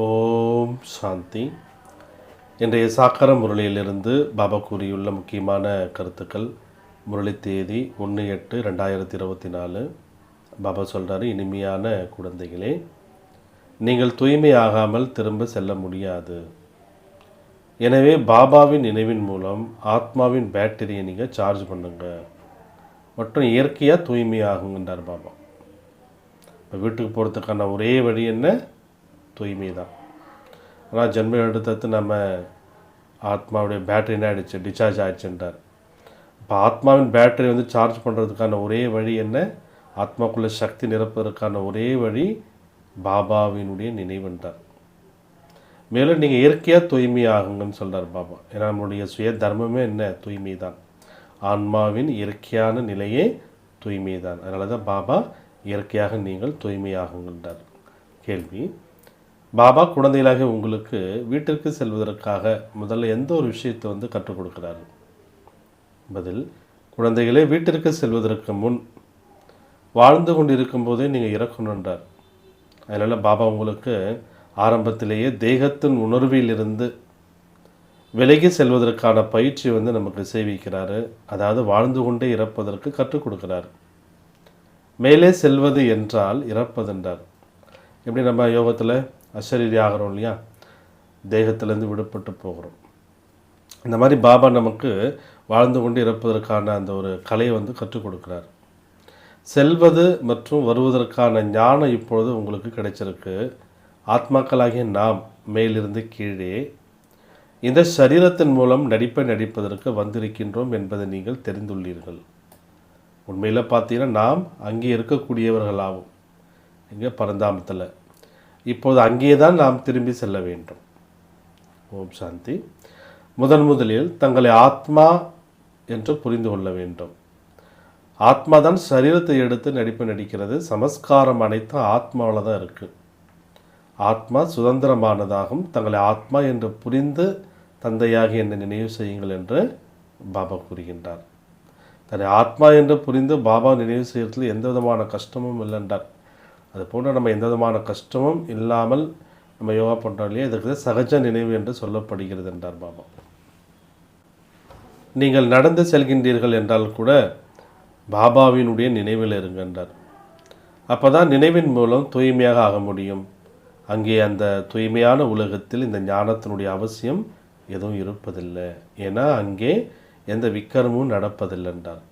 ஓம் சாந்தி. இன்றைய சாக்கர முரளியிலிருந்து பாபா கூறியுள்ள முக்கியமான கருத்துக்கள் முரளி தேதி ஒன்று எட்டு ரெண்டாயிரத்தி இருபத்தி நாலு. பாபா சொல்கிறாரு இனிமையான குழந்தைகளே நீங்கள் தூய்மையாகாமல் திரும்ப செல்ல முடியாது. எனவே பாபாவின் நினைவின் மூலம் ஆத்மாவின் பேட்டரியை நீங்கள் சார்ஜ் பண்ணுங்க. மற்றும் இயற்கையாக தூய்மையாகுங்கன்றார் பாபா. இப்போ வீட்டுக்கு போகிறதுக்கான ஒரே வழி என்ன? தூய்மை தான் ஆனால் ஜென்ம எடுத்தது நம்ம ஆத்மாவுடைய பேட்டரி என்ன ஆகிடுச்சு டிஸ்சார்ஜ் ஆகிடுச்சுன்றார் இப்போ ஆத்மாவின் பேட்டரி வந்து சார்ஜ் பண்ணுறதுக்கான ஒரே வழி என்ன? ஆத்மாக்குள்ளே சக்தி நிரப்புவதற்கான ஒரே வழி பாபாவினுடைய நினைவுன்றார். மேலும் நீங்கள் இயற்கையாக தூய்மை ஆகுங்கன்னு சொல்கிறார் பாபா. ஏன்னா நம்மளுடைய சுய தர்மமே என்ன? தூய்மை தான் ஆன்மாவின் இயற்கையான நிலையே தூய்மை தான் அதனால தான் பாபா இயற்கையாக நீங்கள் தூய்மையாகுங்கன்றார். கேள்வி பாபா குழந்தைகளாக உங்களுக்கு வீட்டிற்கு செல்வதற்காக முதல்ல எந்த ஒரு விஷயத்தை வந்து கற்றுக் கொடுக்குறாரு பதில் குழந்தைகளே வீட்டிற்கு செல்வதற்கு முன் வாழ்ந்து கொண்டிருக்கும் போதே நீங்கள் இறக்கணுன்றார் அதனால் பாபா உங்களுக்கு ஆரம்பத்திலேயே தேகத்தின் உணர்விலிருந்து விலகி செல்வதற்கான பயிற்சி வந்து நமக்கு சேவிக்கிறாரு. அதாவது வாழ்ந்து கொண்டே இறப்பதற்கு கற்றுக் கொடுக்கிறார். மேலே செல்வது என்றால் இறப்பதென்றார் எப்படி நம்ம யோகத்தில் அசரீரி ஆகிறோம் இல்லையா? தேகத்திலேருந்து விடுபட்டு போகிறோம். இந்த மாதிரி பாபா நமக்கு வாழ்ந்து கொண்டு இறப்பதற்கான அந்த ஒரு கலையை வந்து கற்றுக் கொடுக்குறார். செல்வது மற்றும் வருவதற்கான ஞானம் இப்பொழுது உங்களுக்கு கிடைச்சிருக்கு. ஆத்மாக்களாகிய நாம் மேலிருந்து கீழே இந்த சரீரத்தின் மூலம் நடிப்பை நடிப்பதற்கு வந்திருக்கின்றோம் என்பதை நீங்கள் தெரிந்துள்ளீர்கள். உண்மையில் பார்த்தீங்கன்னா நாம் அங்கே இருக்கக்கூடியவர்களாகும் இங்கே பரந்தாமத்தில். இப்போது அங்கே தான் நாம் திரும்பி செல்ல வேண்டும். ஓம் சாந்தி. முதன் முதலில் தங்களை ஆத்மா என்று புரிந்து கொள்ள வேண்டும். ஆத்மா தான் சரீரத்தை எடுத்து நடிப்பு நடிக்கிறது. சமஸ்காரம் அனைத்தும் ஆத்மாவில் தான் இருக்குது ஆத்மா சுதந்திரமானதாகும் தங்களை ஆத்மா என்று புரிந்து தந்தையாகி என்னை நினைவு செய்யுங்கள் என்று பாபா கூறுகின்றார். தன்னை ஆத்மா என்று புரிந்து பாபா நினைவு செய்யறதுல எந்த விதமான கஷ்டமும் இல்லைன்றார். அது போன்று நம்ம எந்த விதமான கஷ்டமும் இல்லாமல் நம்ம யோகா பண்ணுறோம் இல்லையா இதுக்கு சகஜ நினைவு என்று சொல்லப்படுகிறது என்றார் பாபா. நீங்கள் நடந்து செல்கின்றீர்கள் என்றால் கூட பாபாவினுடைய நினைவில் இருங்கன்றார் அப்போ தான் நினைவின் மூலம் தூய்மையாக ஆக முடியும். அங்கே அந்த தூய்மையான உலகத்தில் இந்த ஞானத்தினுடைய அவசியம் எதுவும் இருப்பதில்லை. ஏன்னா அங்கே எந்த விக்கிரமும் நடப்பதில்லை என்றார்.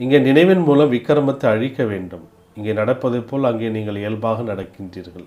இங்கே நினைவின் மூலம் விக்கிரமத்தை அழிக்க வேண்டும். இங்கே நடப்பதைப் போல் அங்கே நீங்கள் இயல்பாக நடக்கின்றீர்கள்.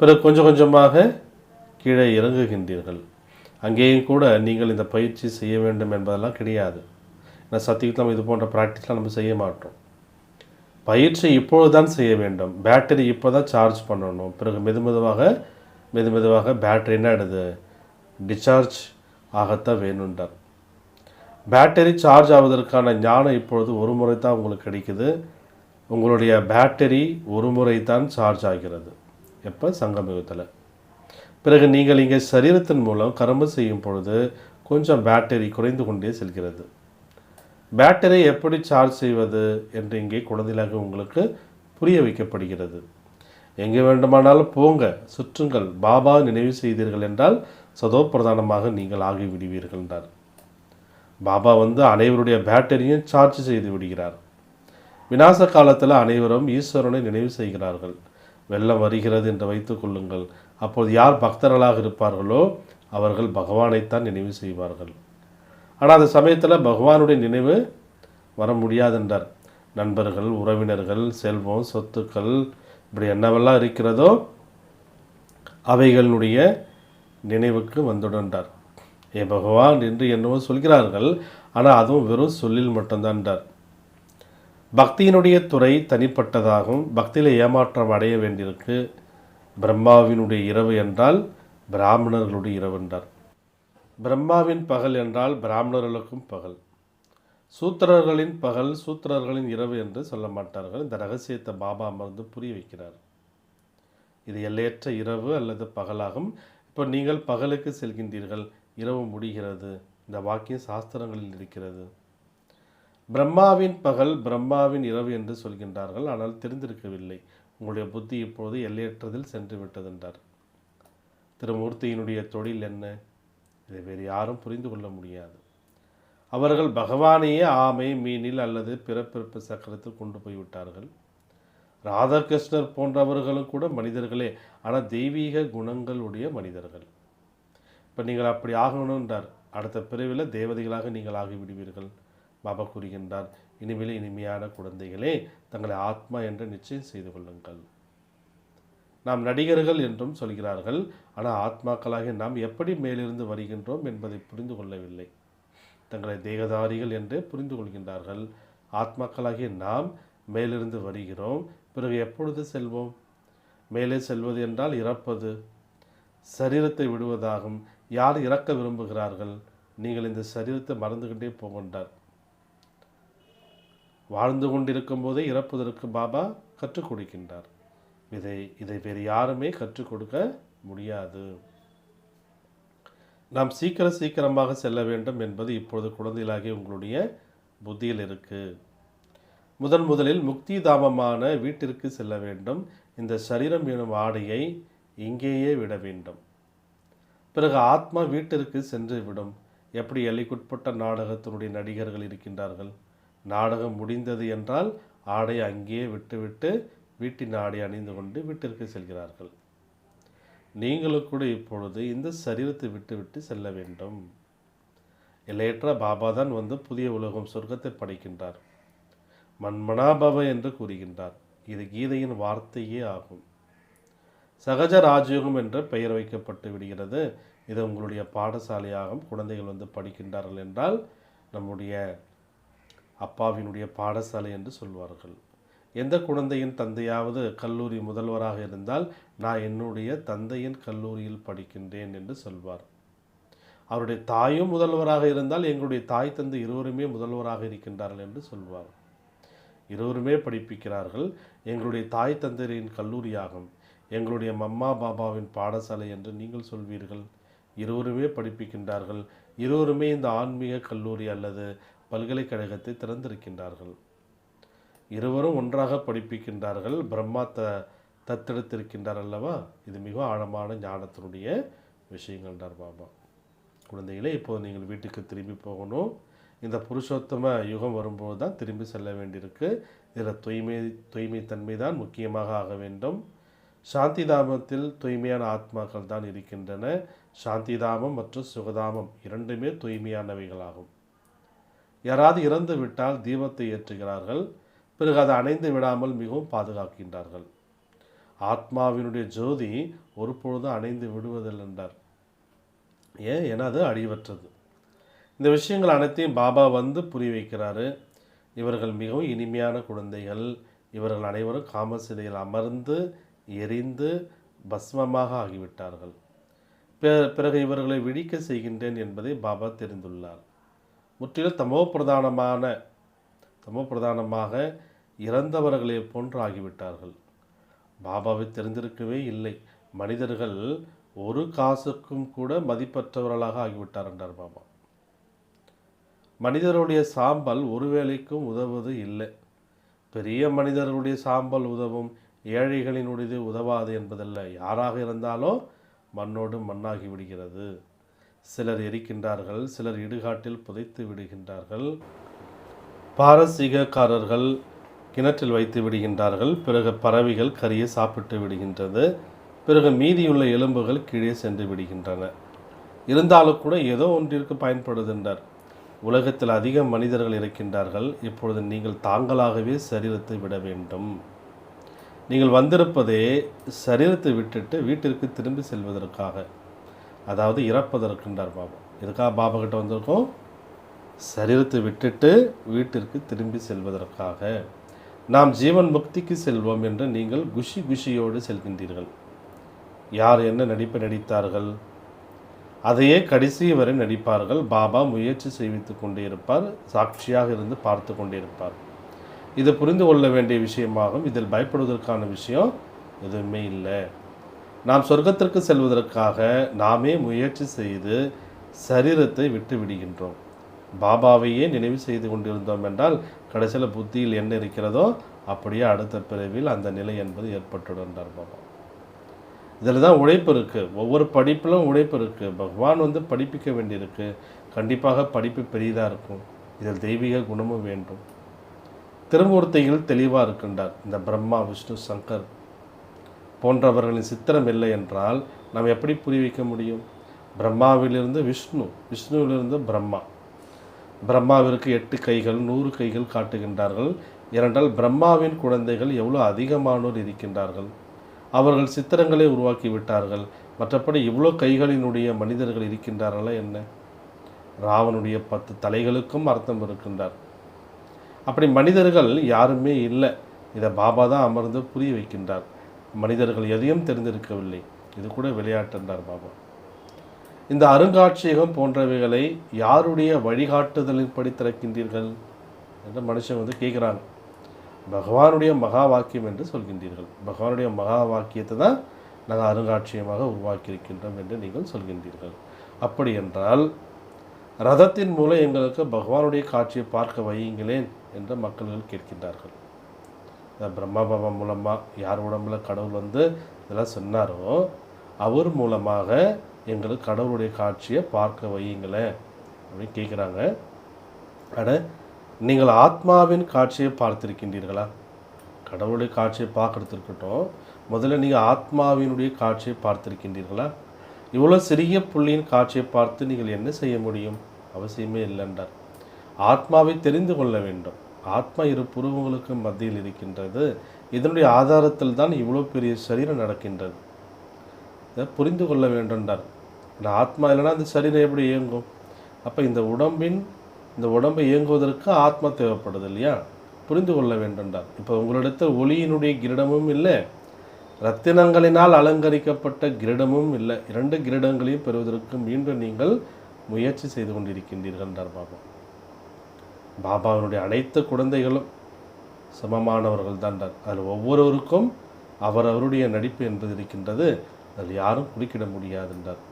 பிறகு கொஞ்சம் கொஞ்சமாக கீழே இறங்குகின்றீர்கள். அங்கேயும் கூட நீங்கள் இந்த பயிற்சி செய்ய வேண்டும் என்பதெல்லாம் கிடையாது. ஏன்னா சத்தியத்தில் நம்ம இது போன்ற ப்ராக்டிஸ்லாம் நம்ம செய்ய மாட்டோம். பயிற்சி இப்பொழுது தான் செய்ய வேண்டும். பேட்டரி இப்போ தான் சார்ஜ் பண்ணணும். பிறகு மெது மெதுவாக மெது மெதுவாக பேட்டரி என்ன ஆகிடுது டிஸ்சார்ஜ் ஆகத்தான் வேணுன்றார் பேட்டரி சார்ஜ் ஆவதற்கான ஞானம் இப்பொழுது ஒரு முறை தான் உங்களுக்கு கிடைக்குது. உங்களுடைய பேட்டரி ஒரு முறை தான் சார்ஜ் ஆகிறது. எப்போ? சங்கமிகத்தில். பிறகு நீங்கள் இங்கே சரீரத்தின் மூலம் கரும்பு செய்யும் பொழுது கொஞ்சம் பேட்டரி குறைந்து கொண்டே செல்கிறது. பேட்டரி எப்படி சார்ஜ் செய்வது என்று இங்கே குழந்தைகளாக உங்களுக்கு புரிய வைக்கப்படுகிறது. எங்கே வேண்டுமானாலும் போங்க சுற்றுங்கள். பாபா நினைவு செய்தீர்கள் என்றால் சதோ பிரதானமாக நீங்கள் ஆகிவிடுவீர்கள் என்றார். பாபா வந்து அனைவருடைய பேட்டரியும் சார்ஜ் செய்து விடுகிறார். விநாச காலத்தில் அனைவரும் ஈஸ்வரனை நினைவு செய்கிறார்கள். வெள்ளம் வருகிறது என்று வைத்துக் கொள்ளுங்கள். அப்போது யார் பக்தர்களாக இருப்பார்களோ அவர்கள் பகவானைத்தான் நினைவு செய்வார்கள். ஆனால் அந்த சமயத்தில் பகவானுடைய நினைவு வர முடியாதென்றார் நண்பர்கள் உறவினர்கள் செல்வம் சொத்துக்கள் இப்படி என்னவெல்லாம் இருக்கிறதோ அவைகளுடைய நினைவுக்கு வந்துடன்றார் ஏ பகவான் என்று என்னவோ சொல்கிறார்கள். ஆனால் அதுவும் வெறும் சொல்லில் மட்டும்தான்றார் பக்தியினுடைய துறை தனிப்பட்டதாகவும் பக்தியில் ஏமாற்றம் அடைய வேண்டியிருக்கு. பிரம்மாவினுடைய இரவு என்றால் பிராமணர்களுடைய இரவு என்றார். பிரம்மாவின் பகல் என்றால் பிராமணர்களுக்கும் பகல். சூத்திரர்களின் பகல் சூத்திரர்களின் இரவு என்று சொல்ல மாட்டார்கள். இந்த ரகசியத்தை பாபா அமர்ந்து புரிய வைக்கிறார். இது எல்லையற்ற இரவு அல்லது பகலாகும். இப்போ நீங்கள் பகலுக்கு செல்கின்றீர்கள். இரவு முடிகிறது. இந்த வாக்கியம் சாஸ்திரங்களில் இருக்கிறது. பிரம்மாவின் பகல் பிரம்மாவின் இரவு என்று சொல்கின்றார்கள் ஆனால் தெரிந்திருக்கவில்லை. உங்களுடைய புத்தி இப்போது எல்லையற்றதில் சென்று விட்டது என்றார் திருமூர்த்தியினுடைய தொழில் என்ன? இதை வேறு யாரும் புரிந்து கொள்ள முடியாது. அவர்கள் பகவானையே ஆமை மீனில் அல்லது பிறப்பிறப்பு சக்கரத்தில் கொண்டு போய் விட்டார்கள். ராதாகிருஷ்ணர் போன்றவர்களும் கூட மனிதர்களே ஆனால் தெய்வீக குணங்களுடைய மனிதர்கள். இப்போ நீங்கள் அப்படி ஆகணுன்றார் அடுத்த பிரிவில் தேவதைகளாக நீங்கள் ஆகிவிடுவீர்கள். பாபா கூறுகின்றார் இனிமேல் இனிமையான குழந்தைகளே தங்களை ஆத்மா என்று நிச்சயம் செய்து கொள்ளுங்கள். நாம் நடிகர்கள் என்றும் சொல்கிறார்கள் ஆனால் ஆத்மாக்களாக நாம் எப்படி மேலிருந்து வருகின்றோம் என்பதை புரிந்து கொள்ளவில்லை. தங்களை தேகதாரிகள் என்று புரிந்து கொள்கின்றார்கள். ஆத்மாக்களாகிய நாம் மேலிருந்து வருகிறோம் பிறகு எப்பொழுது செல்வோம்? மேலே செல்வது என்றால் இறப்பது. சரீரத்தை விடுவதாகும். யார் இறக்க விரும்புகிறார்கள்? நீங்கள் இந்த சரீரத்தை மறந்துகிட்டே போகின்றார் வாழ்ந்து கொண்டிருக்கும் போதே இறப்பதற்கு பாபா கற்றுக் கொடுக்கின்றார். இதை இதை வேறு யாருமே கற்றுக் கொடுக்க முடியாது. நாம் சீக்கிர சீக்கிரமாக செல்ல வேண்டும் என்பது இப்பொழுது குழந்தைகளாகிய உங்களுடைய புத்தியில் இருக்கு. முதன் முதலில் முக்தி தாமமான வீட்டிற்கு செல்ல வேண்டும். இந்த சரீரம் எனும் ஆடையை இங்கேயே விட வேண்டும். பிறகு ஆத்மா வீட்டிற்கு சென்று விடும். எப்படி எல்லைக்குட்பட்ட நாடகத்தினுடைய நடிகர்கள் இருக்கின்றார்கள்? நாடகம் முடிந்தது என்றால் ஆடை அங்கேயே விட்டுவிட்டு வீட்டின் ஆடை அணிந்து கொண்டு வீட்டிற்கு செல்கிறார்கள். நீங்களும் கூட இப்பொழுது இந்த சரீரத்தை விட்டுவிட்டு செல்ல வேண்டும். எல்லையற்ற பாபா தான் வந்து புதிய உலகம் சொர்க்கத்தை படைக்கின்றார். மன்மனாபவ என்று கூறுகின்றார். இது கீதையின் வார்த்தையே ஆகும். சகஜ ராஜயோகம் என்று பெயர் வைக்கப்பட்டு விடுகிறது. இது உங்களுடைய பாடசாலையாகும் குழந்தைகள் வந்து படிக்கின்றார்கள் என்றால் நம்முடைய அப்பாவினுடைய பாடசாலை என்று சொல்வார்கள். எந்த குழந்தையின் தந்தையாவது கல்லூரி முதல்வராக இருந்தால் நான் என்னுடைய தந்தையின் கல்லூரியில் படிக்கின்றேன் என்று சொல்வார். அவருடைய தாயும் முதல்வராக இருந்தால் எங்களுடைய தாய் தந்தை இருவருமே முதல்வராக இருக்கின்றார்கள் என்று சொல்வார். இருவருமே படிப்பிக்கிறார்கள். எங்களுடைய தாய் தந்தையரின் கல்லூரியாகும். எங்களுடைய மம்மா பாபாவின் பாடசாலை என்று நீங்கள் சொல்வீர்கள். இருவருமே படிப்பிக்கின்றார்கள். இருவருமே இந்த ஆன்மீக கல்லூரி அல்லது பல்கலைக்கழகத்தை திறந்திருக்கின்றார்கள். இருவரும் ஒன்றாக படிப்பிக்கின்றார்கள். பிரம்மா த தத்தெடுத்திருக்கின்றார் அல்லவா? இது மிக ஆழமான ஞானத்தினுடைய விஷயங்கள்டார் பாபா. குழந்தைகளே இப்போது நீங்கள் வீட்டுக்கு திரும்பி போகணும். இந்த புருஷோத்தம யுகம் வரும்போது தான் திரும்பி செல்ல வேண்டியிருக்கு. இதில் தூய்மை தூய்மை தன்மை தான் முக்கியமாக ஆக வேண்டும். சாந்தி தாமத்தில் தூய்மையான ஆத்மாக்கள் தான் இருக்கின்றன. சாந்தி தாமம் மற்றும் சுகதாமம் இரண்டுமே தூய்மையானவைகளாகும். யாராவது இறந்து விட்டால் தீபத்தை ஏற்றுகிறார்கள் பிறகு அதை அணைந்து விடாமல் மிகவும் பாதுகாக்கின்றார்கள். ஆத்மாவினுடைய ஜோதி ஒருபொழுதும் அணைந்து விடுவதில்லை என்றார். ஏன்? ஏன்னா அது அழிவற்றது. இந்த விஷயங்கள் அனைத்தையும் பாபா வந்து புரிய வைக்கிறாரு. இவர்கள் மிகவும் இனிமையான குழந்தைகள். இவர்கள் அனைவரும் காமசிதையில் அமர்ந்து எரிந்து பஸ்மமாக ஆகிவிட்டார்கள். பிற- பிறகு இவர்களை விழிக்க செய்கின்றேன் என்பதை பாபா தெரிந்துள்ளார். முற்றிலும் தமோ பிரதானமான தமோ பிரதானமாக இறந்தவர்களே போன்று ஆகிவிட்டார்கள் பாபாவை தெரிந்திருக்கவே இல்லை. மனிதர்கள் ஒரு காசுக்கும் கூட மதிப்பற்றவர்களாக ஆகிவிட்டார் என்றார் பாபா. மனிதருடைய சாம்பல் ஒரு வேளைக்கும் உதவுவது இல்லை. பெரிய மனிதர்களுடைய சாம்பல் உதவும் ஏழைகளினுடையது உதவாது என்பதல்ல. யாராக இருந்தாலும் மண்ணோடு மண்ணாகி விடுகிறது. சிலர் எரிக்கின்றார்கள் சிலர் இடுகாட்டில் புதைத்து விடுகின்றார்கள். பாரசீகக்காரர்கள் கிணற்றில் வைத்து விடுகின்றார்கள். பிறகு பறவைகள் கறியை சாப்பிட்டு விடுகின்றது. பிறகு மீதியுள்ள எலும்புகள் கீழே சென்று விடுகின்றன. இருந்தாலும் கூட ஏதோ ஒன்றிற்கு பயன்படுகின்றார் உலகத்தில் அதிக மனிதர்கள் இருக்கின்றார்கள். இப்பொழுது நீங்கள் தாங்களாகவே சரீரத்தை விட வேண்டும். நீங்கள் வந்திருப்பதே சரீரத்தை விட்டுட்டு வீட்டிற்கு திரும்பி செல்வதற்காக. அதாவது இறப்பதற்குன்றார் பாபா. எதுக்காக பாபா கிட்ட வந்திருக்கோம்? சரீரத்தை விட்டுட்டு வீட்டிற்கு திரும்பி செல்வதற்காக. நாம் ஜீவன் முக்திக்கு செல்வோம் என்று நீங்கள் குஷி குஷியோடு செல்கின்றீர்கள். யார் என்ன நடிப்பு நடித்தார்கள்? அதையே கடைசி வரை நடிப்பார்கள். பாபா முயற்சி செய்வித்துக் கொண்டே இருப்பார். சாட்சியாக இருந்து பார்த்து கொண்டே இருப்பார். இது புரிந்து கொள்ள வேண்டிய விஷயமாகும். இதில் பயப்படுவதற்கான விஷயம் எதுவுமே இல்லை. நாம் சொர்க்கத்திற்கு செல்வதற்காக நாமே முயற்சி செய்து சரீரத்தை விட்டு விடுகின்றோம். பாபாவையே நினைவு செய்து கொண்டிருந்தோம் என்றால் கடைசியில் புத்தியில் என்ன இருக்கிறதோ அப்படியே அடுத்த பிறவியில் அந்த நிலை என்பது ஏற்பட்டுடும் பாபா. இதில் தான் உழைப்பு இருக்குது ஒவ்வொரு படிப்பிலும் உழைப்பு இருக்குது பகவான் வந்து படிப்பிக்க வேண்டியிருக்கு. கண்டிப்பாக படிப்பு பெரியதாக இருக்கும். இதில் தெய்வீக குணமும் வேண்டும். திருமூர்த்திகள் தெளிவாக இருக்கின்றார். இந்த பிரம்மா விஷ்ணு சங்கர் போன்றவர்களின் சித்திரம் இல்லை என்றால் நாம் எப்படி புரிய வைக்க முடியும்? பிரம்மாவிலிருந்து விஷ்ணு விஷ்ணுவிலிருந்து பிரம்மா. பிரம்மாவிற்கு எட்டு கைகள் நூறு கைகள் காட்டுகின்றார்கள். இரண்டால் பிரம்மாவின் குழந்தைகள் எவ்வளோ அதிகமானோர் இருக்கின்றார்கள்? அவர்கள் சித்திரங்களை உருவாக்கி விட்டார்கள். மற்றபடி இவ்வளோ கைகளினுடைய மனிதர்கள் இருக்கின்றார்களா என்ன? ராவனுடைய பத்து தலைகளுக்கும் அர்த்தம் இருக்கின்றார். அப்படி மனிதர்கள் யாருமே இல்லை. இதை பாபா தான் அமர்ந்து புரிய வைக்கின்றார். மனிதர்கள் எதையும் தெரிந்திருக்கவில்லை. இது கூட விளையாட்டுன்றார் பாபா. இந்த அருங்காட்சியகம் போன்றவைகளை யாருடைய வழிகாட்டுதலின்படி திறக்கின்றீர்கள்? என்று மனுஷன் வந்து கேட்குறாங்க பகவானுடைய மகா வாக்கியம் என்று சொல்கின்றீர்கள். பகவானுடைய மகா வாக்கியத்தை தான் நாங்கள் அருங்காட்சியமாக உருவாக்கியிருக்கின்றோம் என்று நீங்கள் சொல்கின்றீர்கள். அப்படி என்றால் ரதத்தின் மூலம் எங்களுக்கு பகவானுடைய காட்சியை பார்க்க வையுங்களேன் என்று மக்கள்கள் கேட்கின்றார்கள். இந்த பிரம்மா பாபா மூலமாக யார் உடம்புல கடவுள் வந்து இதெல்லாம் சொன்னாரோ அவர் மூலமாக எங்களுக்கு கடவுளுடைய காட்சியை பார்க்க வையுங்களேன் அப்படின்னு கேட்குறாங்க அட நீங்கள் ஆத்மாவின் காட்சியை பார்த்திருக்கின்றீர்களா? கடவுளுடைய காட்சியை பார்க்கறது இருக்கட்டும் முதல்ல நீங்கள் ஆத்மாவினுடைய காட்சியை பார்த்திருக்கின்றீர்களா? இவ்வளோ சிறிய புள்ளியின் காட்சியை பார்த்து நீங்கள் என்ன செய்ய முடியும்? அவசியமே இல்லைன்றார். ஆத்மாவை தெரிந்து கொள்ள வேண்டும். ஆத்மா இரு புருவங்களுக்கு மத்தியில் இருக்கின்றது. இதனுடைய ஆதாரத்தில் தான் இவ்வளோ பெரிய சரீரம் நடக்கின்றது. இதை புரிந்து கொள்ள வேண்டும்டார் இந்த ஆத்மா இல்லைன்னா அந்த சரீரம் எப்படி இயங்கும்? அப்போ இந்த உடம்பின் இந்த உடம்பை இயங்குவதற்கு ஆத்மா தேவைப்படுது இல்லையா? புரிந்து கொள்ள வேண்டும்டார் இப்போ உங்களிடத்தில் ஒளியினுடைய கிரீடமும் இல்லை ரத்தினங்களினால் அலங்கரிக்கப்பட்ட கிரீடமும் இல்லை. இரண்டு கிரீடங்களையும் பெறுவதற்கு மீண்டும் நீங்கள் முயற்சி செய்து கொண்டிருக்கின்றீர்கள் என்றார் பாபா. பாபாவினுடைய அனைத்து குழந்தைகளும் சமமானவர்கள் தான். அதில் ஒவ்வொருவருக்கும் அவரவருடைய நடிப்பு என்பது இருக்கின்றது. அதில் யாரும் குறுக்கிட முடியாது என்றார்.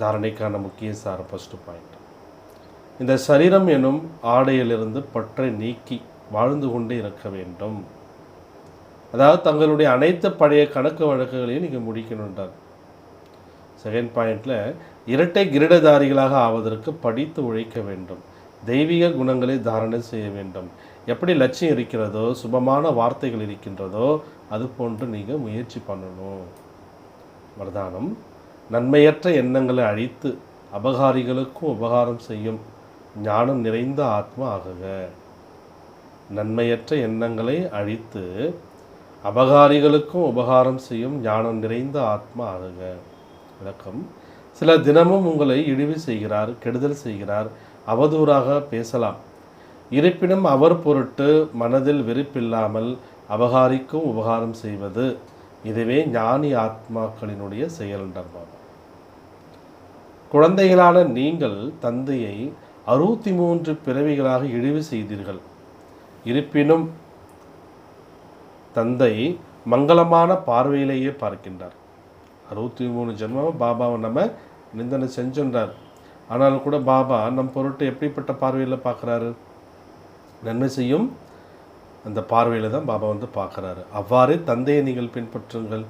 தாரணைக்கான முக்கிய சார ஃபஸ்ட்டு பாயிண்ட் இந்த சரீரம் எனும் ஆடையிலிருந்து பற்றை நீக்கி வாழ்ந்து கொண்டே இருக்க வேண்டும். அதாவது தங்களுடைய அனைத்து பழைய கணக்கு வழக்குகளையும் நீங்கள் முடிக்கணுன்றார் செகண்ட் பாயிண்டில் இரட்டை கிரீடதாரிகளாக ஆவதற்கு படித்து உழைக்க வேண்டும். தெய்வீக குணங்களை தாரணை செய்ய வேண்டும். எப்படி லட்சியம் இருக்கிறதோ சுபமான வார்த்தைகள் இருக்கின்றதோ அது போன்று நீங்கள் முயற்சி பண்ணணும். வரதானம் நன்மையற்ற எண்ணங்களை அழித்து அபகாரிகளுக்கும் உபகாரம் செய்யும் ஞானம் நிறைந்த ஆத்மா ஆகுக. நன்மையற்ற எண்ணங்களை அழித்து அபகாரிகளுக்கும் உபகாரம் செய்யும் ஞானம் நிறைந்த ஆத்மா ஆகுக. விளக்கம் சில தினமும் உங்களை இழிவு செய்கிறார் கெடுதல் செய்கிறார் அவதூறாக பேசலாம். இருப்பினும் அவர் பொருட்டு மனதில் வெறுப்பில்லாமல் அபகாரிக்கும் உபகாரம் செய்வது இதுவே ஞானி ஆத்மாக்களினுடைய செயல்ன்றார் பாபா குழந்தைகளான நீங்கள் தந்தையை அறுபத்தி மூன்று பிறவிகளாக இழிவு செய்தீர்கள். இருப்பினும் தந்தை மங்களமான பார்வையிலேயே பார்க்கின்றார். அறுபத்தி மூணு ஜென்மம் பாபாவை நம்ம நிந்தனை செஞ்சுன்றார். ஆனாலும் கூட பாபா நம் பொருட்டு எப்படிப்பட்ட பார்வையில் பார்க்குறாரு? நன்மை செய்யும் அந்த பார்வையில் தான் பாபா வந்து பார்க்குறாரு. அவ்வாறு தந்தையை நீங்கள் பின்பற்றுங்கள்.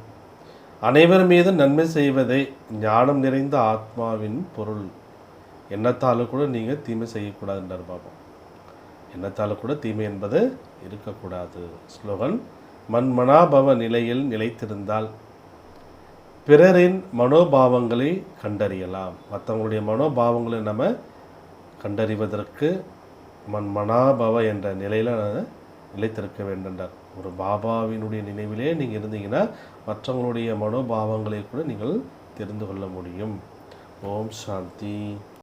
அனைவர் மீது நன்மை செய்வதே ஞானம் நிறைந்த ஆத்மாவின் பொருள். எண்ணத்தாலும் கூட நீங்கள் தீமை செய்யக்கூடாதுன்றார் பாபா. எண்ணத்தாலும் கூட தீமை என்பது இருக்கக்கூடாது. ஸ்லோகன் மண்மனாபவ நிலையில் நிலைத்திருந்தால். பிறரின் மனோபாவங்களை கண்டறியலாம். மற்றவங்களுடைய மனோபாவங்களை நம்ம கண்டறிவதற்கு மண்மனாபவ என்ற நிலையில் நிலைத்திருக்க வேண்டுன்றார் ஒரு பாபாவினுடைய நினைவிலே நீங்கள் இருந்தீங்கன்னா மற்றவங்களுடைய மனோபாவங்களை கூட நீங்கள் தெரிந்து கொள்ள முடியும். ஓம் சாந்தி.